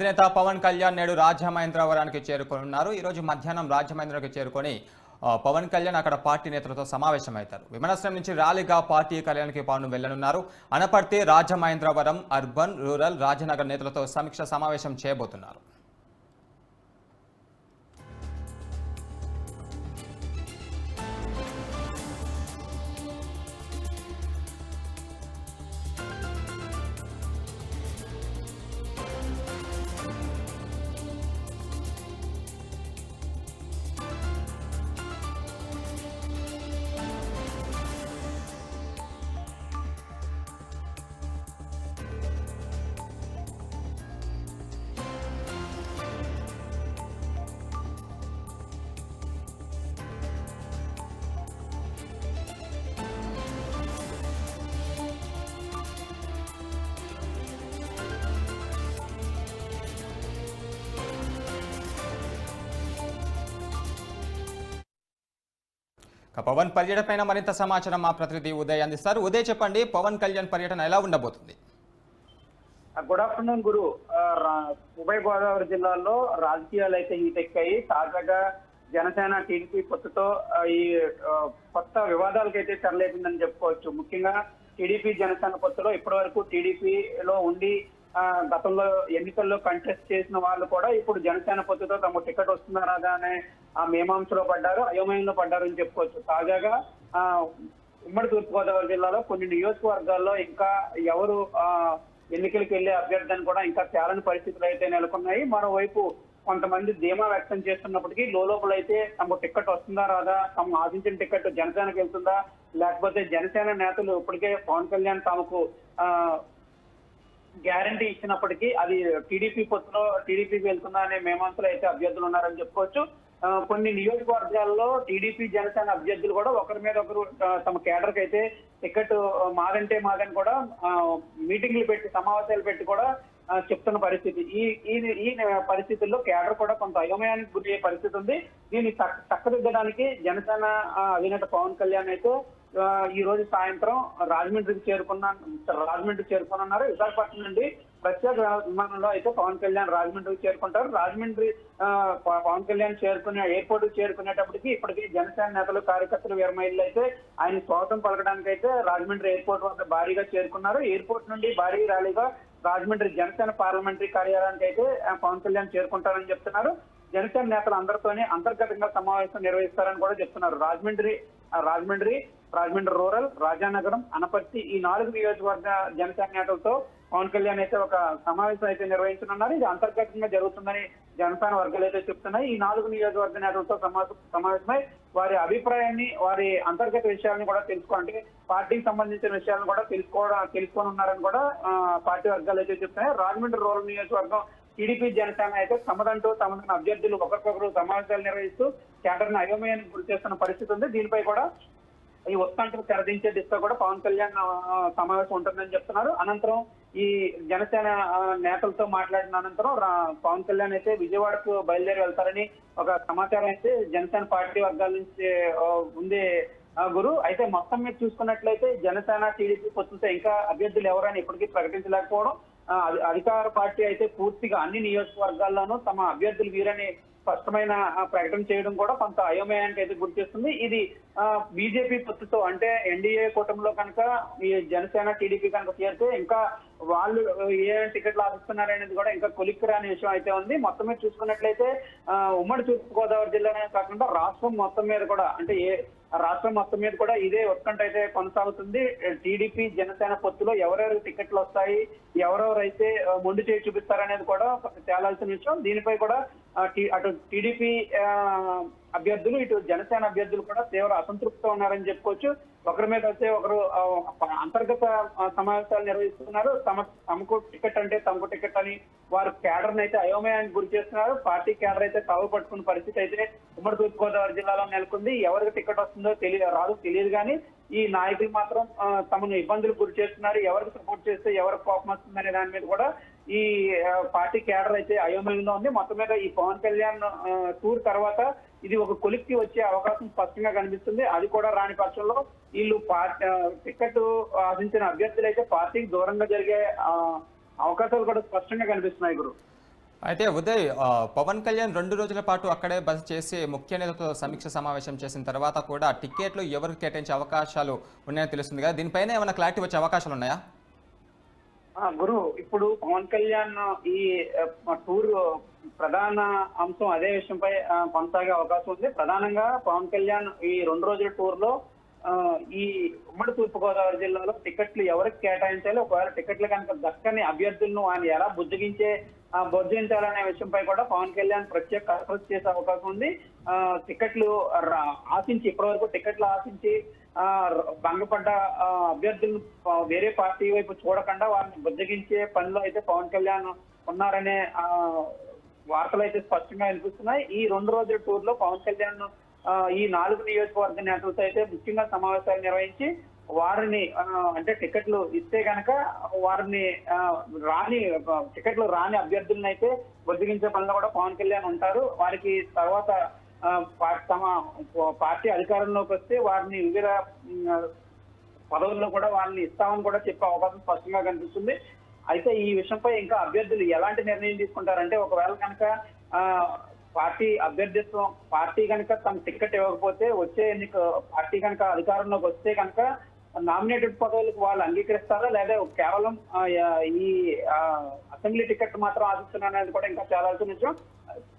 అధినేత పవన్ కళ్యాణ్ నేడు రాజమహేంద్రవరానికి చేరుకోనున్నారు. ఈ రోజు మధ్యాహ్నం రాజమహేంద్రకి చేరుకొని పవన్ కళ్యాణ్ అక్కడ పార్టీ నేతలతో సమావేశమవుతారు. విమానాశ్రయం నుంచి ర్యాలీగా పార్టీ కళ్యాణ్కి పవన్ వెళ్ళనున్నారు. అనపర్తి రాజమహేంద్రవరం అర్బన్ రూరల్ రాజనగర్ నేతలతో సమీక్ష సమావేశం చేయబోతున్నారు. పవన్ పర్యటన పైన మరింత సమాచారం మా ప్రతినిధి ఉదయ్ అందిస్తారు. ఉదయ్ చెప్పండి పవన్ కళ్యాణ్ పర్యటన ఎలా ఉండబోతుంది? గుడ్ ఆఫ్టర్నూన్ గురు. రా- ఉభయ గోదావరి జిల్లాలో రాజకీయాలు అయితే హీటెక్కాయి. తాజాగా జనసేన టీడీపీ పొత్తుతో ఈ కొత్త వివాదాలకు అయితే తెరలేపిందని చెప్పుకోవచ్చు. ముఖ్యంగా టీడీపీ జనసేన పొత్తులో ఇప్పటి వరకు టీడీపీలో ఉండి గతంలో ఎన్నికల్లో కంటెస్ట్ చేసిన వాళ్ళు కూడా ఇప్పుడు జనసేన పొత్తుతో తమ టికెట్ వస్తుందా రాదా అనే ఆ మీమాంసలో పడ్డారు అయోమయంలో పడ్డారని చెప్పుకోవచ్చు. తాజాగా ఆ, ఉమ్మడి తూర్పుగోదావరి జిల్లాలో కొన్ని నియోజకవర్గాల్లో ఇంకా ఎవరు ఆ ఎన్నికలకు వెళ్ళే అభ్యర్థులను కూడా ఇంకా తేలని పరిస్థితులు అయితే నెలకొన్నాయి. మరోవైపు కొంతమంది ధీమా వ్యక్తం చేస్తున్నప్పటికీ లోపల అయితే తమ టికెట్ వస్తుందా రాదా? తమ ఆశించిన టికెట్ జనసేనకు వెళ్తుందా? లేకపోతే జనసేన నేతలు ఇప్పటికే పవన్ కళ్యాణ్ తమకు ఆ గ్యారంటీ ఇచ్చినప్పటికీ అది టీడీపీ పొత్తులో టీడీపీకి వెళ్తుందా అనే మేమాంసలు అయితే అభ్యర్థులు ఉన్నారని చెప్పుకోవచ్చు. కొన్ని నియోజకవర్గాల్లో టీడీపీ జనసేన అభ్యర్థులు కూడా ఒకరి మీద ఒకరు తమ కేడర్ అయితే టికెట్ మాదంటే మాదని కూడా మీటింగ్లు పెట్టి సమావేశాలు పెట్టి కూడా చెప్తున్న పరిస్థితి. ఈ ఈ పరిస్థితుల్లో కేడర్ కూడా కొంత అయోమయానికి గురయ్యే పరిస్థితి ఉంది. దీన్ని చక్క- చక్కదిద్దడానికి జనసేన అధినేత పవన్ కళ్యాణ్ అయితే ఈ రోజు సాయంత్రం రాజమండ్రికి చేరుకున్న రాజమండ్రికి చేరుకున్నారు విశాఖపట్నం నుండి ప్రత్యేక విమానంలో అయితే పవన్ కళ్యాణ్ రాజమండ్రికి చేరుకుంటారు. రాజమండ్రి పవన్ కళ్యాణ్ చేరుకునే ఎయిర్పోర్ట్ చేరుకునేటప్పటికి ఇప్పటికీ జనసేన నేతలు కార్యకర్తలు వీరమహిళలు అయితే ఆయన స్వాగతం పలకడానికి అయితే రాజమండ్రి ఎయిర్పోర్ట్ వద్ద భారీగా చేరుకున్నారు. ఎయిర్పోర్ట్ నుండి భారీ ర్యాలీగా రాజమండ్రి జనసేన పార్లమెంటరీ కార్యాలయానికి అయితే పవన్ కళ్యాణ్ చేరుకుంటారని చెప్తున్నారు. జనసేన నేతలు అందరితోనే అంతర్గతంగా సమావేశం నిర్వహిస్తారని కూడా చెప్తున్నారు. రాజమండ్రి రాజమండ్రి రాజమండ్రి రూరల్ రాజానగరం అనపర్తి ఈ నాలుగు నియోజకవర్గ జనసేన నేతలతో పవన్ కళ్యాణ్ అయితే ఒక సమావేశం అయితే నిర్వహించనున్నారు. ఇది అంతర్గతంగా జరుగుతుందని జనసేన వర్గాలు అయితే చెప్తున్నాయి. ఈ నాలుగు నియోజకవర్గ నేతలతో సమావేశమై వారి అభిప్రాయాన్ని వారి అంతర్గత విషయాలను కూడా తెలుసుకోండి పార్టీకి సంబంధించిన విషయాలను కూడా తెలుసుకోవడం తెలుసుకొని ఉన్నారని కూడా పార్టీ వర్గాలు అయితే చెప్తున్నాయి. రాజమండ్రి రూరల్ నియోజకవర్గం టీడీపీ జనసేన అయితే తమదంటూ తమదైన అభ్యర్థులు ఒకరికొకరు సమావేశాలు నిర్వహిస్తూ కేటర్ను అయోమయానికి గురి చేస్తున్న పరిస్థితి ఉంది. దీనిపై కూడా ఈ ఉత్కంఠకు తెరదించే దిశగా కూడా పవన్ కళ్యాణ్ సమావేశం ఉంటుందని చెప్తున్నారు. అనంతరం ఈ జనసేన నేతలతో మాట్లాడిన అనంతరం పవన్ కళ్యాణ్ అయితే విజయవాడకు బయలుదేరి వెళ్తారని ఒక సమాచారం అయితే జనసేన పార్టీ వర్గాల నుంచి ఉంది గురు. అయితే మొత్తం మీద చూసుకున్నట్లయితే జనసేన టీడీపీ పొత్తులతో ఇంకా అభ్యర్థులు ఎవరైనా ఇప్పటికీ ప్రకటించలేకపోవడం అధికార పార్టీ అయితే పూర్తిగా అన్ని నియోజకవర్గాల్లోనూ తమ అభ్యర్థులు వీరని స్పష్టమైన ప్రకటన చేయడం కూడా కొంత అయోమయానికి అయితే గుర్తిస్తుంది ఇది బీజేపీ పొత్తుతో అంటే ఎన్డీఏ కూటమిలో కనుక ఈ జనసేన టీడీపీ కనుక చేరితే ఇంకా వాళ్ళు ఏ టికెట్లు ఆశిస్తున్నారు అనేది కూడా ఇంకా కొలిక్కి రాని విషయం అయితే ఉంది. మొత్తం మీద చూసుకున్నట్లయితే ఉమ్మడి ఉమ్మడి తూర్పుగోదావరి జిల్లానే కాకుండా రాష్ట్రం మొత్తం మీద కూడా అంటే ఏ రాష్ట్రం మొత్తం మీద కూడా ఇదే ఉత్కంఠ అయితే కొనసాగుతుంది. టీడీపీ జనసేన పొత్తులో ఎవరెవరు టికెట్లు వస్తాయి ఎవరెవరైతే ఆ, మొండి చేయి చూపిస్తారనేది కూడా తేలాల్సిన విషయం. దీనిపై కూడా అటు టీడీపీ అభ్యర్థులు ఇటు జనసేన అభ్యర్థులు కూడా తీవ్ర అసంతృప్తితో ఉన్నారని చెప్పుకోవచ్చు. ఒకరి మీద అయితే ఒకరు అంతర్గత సమావేశాలు నిర్వహిస్తున్నారు. తమ తమకు టికెట్ అంటే తమకు టికెట్ అని వారు కేడర్ అయితే అయోమయానికి గురి చేస్తున్నారు. పార్టీ కేడర్ అయితే తావు పట్టుకున్న పరిస్థితి అయితే ఉమ్మడి తూర్పుగోదావరి జిల్లాలో నెలకొంది. ఎవరికి టికెట్ వస్తుందో తెలియ రాదు తెలియదు కానీ ఈ నాయకులు మాత్రం తమను ఇబ్బందులకు గురి చేస్తున్నారు. ఎవరికి సపోర్ట్ చేస్తే ఎవరికి కోపం వస్తుందనే దాని మీద కూడా ఈ పార్టీ కేడర్ అయితే అయోమయంలో ఉంది. మొత్తం మీద ఈ పవన్ కళ్యాణ్ టూర్ తర్వాత ఇది ఒక కొలిక్కి వచ్చే అవకాశం స్పష్టంగా కనిపిస్తుంది. అది కూడా రాని పక్షంలో వీళ్ళు పార్టీ టికెట్ ఆశించిన అభ్యర్థులు అయితే పార్టీకి దూరంగా జరిగే అవకాశాలు కూడా స్పష్టంగా కనిపిస్తున్నాయి గురు. అయితే ఉదయ్ పవన్ కళ్యాణ్ రెండు రోజుల పాటు అక్కడే బస చేసి ముఖ్య నేతలతో సమీక్ష సమావేశం చేసిన తర్వాత కూడా టికెట్లు ఎవరికి కేటాయించే అవకాశాలు ఉన్నాయని తెలుస్తుంది కదా. దీనిపైన ఏమైనా క్లారిటీ వచ్చే అవకాశాలు ఉన్నాయా? గురు ఇప్పుడు పవన్ కళ్యాణ్ ఈ టూర్ ప్రధాన అంశం అదే విషయంపై కొనసాగే అవకాశం ఉంది. ప్రధానంగా పవన్ కళ్యాణ్ ఈ రెండు రోజుల టూర్లో ఈ ఉమ్మడి తూర్పుగోదావరి జిల్లాలో టికెట్లు ఎవరికి కేటాయించాలి? ఒకవేళ టికెట్లు కనుక దక్కని అభ్యర్థులను ఆయన ఎలా బుజ్జగించే ఆ, విషయంపై కూడా పవన్ కళ్యాణ్ ప్రత్యేక కసరత్తు చేసే అవకాశం ఉంది. ఆ, టికెట్లు ఆశించి ఇప్పటివరకు టికెట్లు ఆశించి ఆ, భంగపడ్డ ఆ, అభ్యర్థులను వేరే పార్టీ వైపు చూడకుండా వారిని బుజ్జగించే పనిలో అయితే పవన్ కళ్యాణ్ ఉన్నారనే ఆ, వార్తలు అయితే స్పష్టంగా వినిపిస్తున్నాయి. ఈ రెండు రోజుల టూర్లో పవన్ కళ్యాణ్ ఈ నాలుగు నియోజకవర్గ నేతలతో అయితే ముఖ్యంగా సమావేశాలు నిర్వహించి వారిని అంటే టికెట్లు ఇస్తే కనుక వారిని రాని టికెట్లు రాని అభ్యర్థులను అయితే బుజ్జగించే పనిలో కూడా పవన్ కళ్యాణ్ ఉంటారు. వారికి తర్వాత తమ పార్టీ అధికారంలోకి వస్తే వారిని వివిధ పదవుల్లో కూడా వాళ్ళని ఇస్తామని కూడా చెప్పే అవకాశం స్పష్టంగా కనిపిస్తుంది. అయితే ఈ విషయంపై ఇంకా అభ్యర్థులు ఎలాంటి నిర్ణయం తీసుకుంటారంటే ఒకవేళ కనుక పార్టీ అభ్యర్థిత్వం పార్టీ కనుక తమ టికెట్ ఇవ్వకపోతే వచ్చే ఎన్నిక పార్టీ కనుక అధికారంలోకి వస్తే కనుక నామినేటెడ్ పదవులకు వాళ్ళు అంగీకరిస్తారా? లేదా కేవలం ఈ అసెంబ్లీ టికెట్ మాత్రం ఆశిస్తున్నారనేది కూడా ఇంకా చాలా నిజం.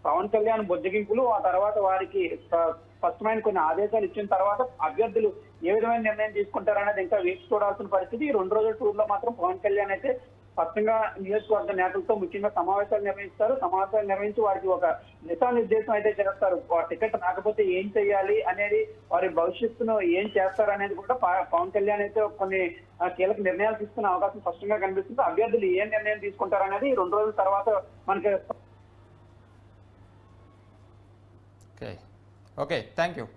పవన్ కళ్యాణ్ బొజ్జగింపులు ఆ తర్వాత వారికి స్పష్టమైన కొన్ని ఆదేశాలు ఇచ్చిన తర్వాత అభ్యర్థులు ఏ విధమైన నిర్ణయం తీసుకుంటారనేది ఇంకా వేచి చూడాల్సిన పరిస్థితి. ఈ రెండు రోజుల టూర్లో మాత్రం పవన్ కళ్యాణ్ అయితే స్పష్టంగా నియోజకవర్గ నేతలతో ముఖ్యంగా సమావేశాలు నిర్వహిస్తారు. సమావేశాలు నిర్వహించి వారికి ఒక దిశానిర్దేశం అయితే చేస్తారు. టికెట్ రాకపోతే ఏం చేయాలి అనేది వారి భవిష్యత్తును ఏం చేస్తారు అనేది కూడా పవన్ కళ్యాణ్ అయితే కొన్ని కీలక నిర్ణయాలు తీసుకునే అవకాశం స్పష్టంగా కనిపిస్తుంది. అభ్యర్థులు ఏ నిర్ణయం తీసుకుంటారు అనేది రెండు రోజుల తర్వాత మనకి ఓకే ఓకే థ్యాంక్ యూ